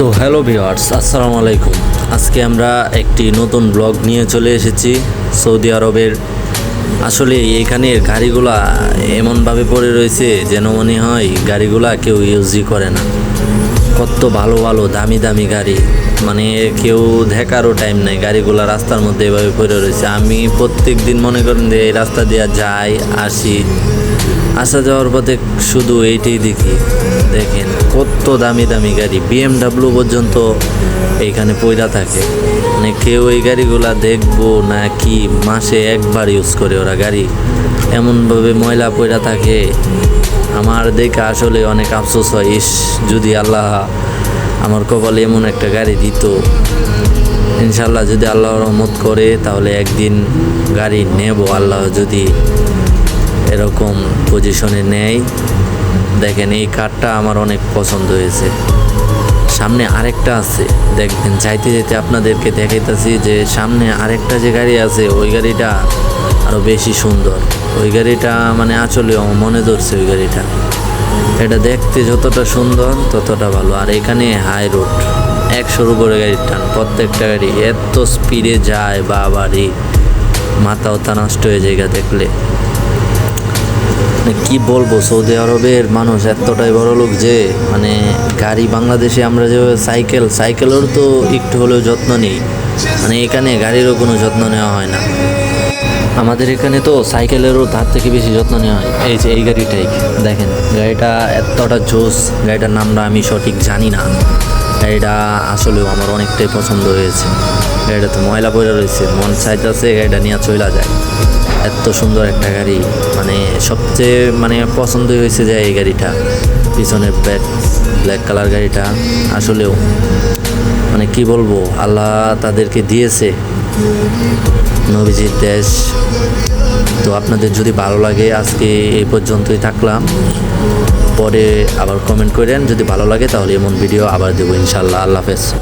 তো hello viewers আসসালামু আলাইকুম। আজকে আমরা একটি নতুন ব্লগ নিয়ে চলে এসেছি সৌদি আরবের। আসলে এখানের গাড়িগুলা এমনভাবে পড়ে রয়েছে যেন মনে হয় গাড়িগুলা কেউ ইউজই করে না। কত ভালো ভালো দামি দামি গাড়ি। মানে কেউ দেখারও টাইম নাই, গাড়িগুলো রাস্তার মধ্যে এভাবে পড়ে রয়েছে। আমি প্রত্যেক দিন মনে করেন যে এই রাস্তা দিয়ে যাই, আসি। আসা যাওয়ার পথে শুধু এইটাই দেখি। দেখেন কত দামি দামি গাড়ি। বিএমডাব্লিউ পর্যন্ত এইখানে পয়লা থাকে। মানে কেউ এই গাড়িগুলা দেখব না কি, মাসে একবার ইউজ করে ওরা গাড়ি। এমনভাবে ময়লা পয়লা থাকে। আমার দেখে আসলে অনেক আফসোস হয়, ইস, যদি আল্লাহ আমার কপালে এমন একটা গাড়ি দিত ইনশাল্লাহ যদি আল্লাহ রহমত করে, তাহলে একদিন গাড়ি নেব, আল্লাহ যদি এরকম পজিশনে নেয়। দেখেন, এই কারটা আমার অনেক পছন্দ হয়েছে। সামনে আরেকটা আছে, দেখবেন, চাইতে যেতে আপনাদেরকে দেখাইতেছি যে সামনে আরেকটা যে গাড়ি আছে, ওই গাড়িটা আরও বেশি সুন্দর। ওই গাড়িটা মানে আচলে মনে ধরছে ওই গাড়িটা। এটা দেখতে যতটা সুন্দর, ততটা ভালো। আর এখানে হাই রোড একশোর উপরে গাড়ির টান। প্রত্যেকটা গাড়ি এত স্পিডে যায় বা বাড়ি মাথা ওতা নষ্ট হয়ে যায় দেখলে। মানে কি বলব, সৌদি আরবের মানুষ এতটাই বড় লোক যে মানে গাড়ি বাংলাদেশে আমরা যে সাইকেল সাইকেলের তো একটু হলেও যত্ন নেই। মানে এখানে গাড়িরও কোনো যত্ন নেওয়া হয় না। আমাদের এখানে তো সাইকেলেরও তার থেকে বেশি যত্ন নেওয়া হয়। এই যে এই গাড়িটাই, দেখেন, গাড়িটা এতটা জোস, গাড়িটার নামটা আমি সঠিক জানি না। গাড়িটা আসলেও আমার অনেকটাই পছন্দ হয়েছে। গাড়িটা তো ময়লা পড়ে রয়েছে, মন চাইতেছে গাড়িটা নিয়ে চলে যায়। এত সুন্দর একটা গাড়ি মানে সবচেয়ে মানে পছন্দ হয়েছে যে এই গাড়িটা। পিছনের ব্যাক ব্ল্যাক কালার গাড়িটা, আসলেও মানে কি বলব, আল্লাহ তাদেরকে দিয়েছে। নবীজির দেশ। তো আপনাদের যদি ভালো লাগে, আজকে এই পর্যন্তই থাকলাম। পরে আবার কমেন্ট করেন। যদি ভালো লাগে তাহলে এমন ভিডিও আবার দেবো ইনশাল্লাহ আল্লাহ হাফেজ।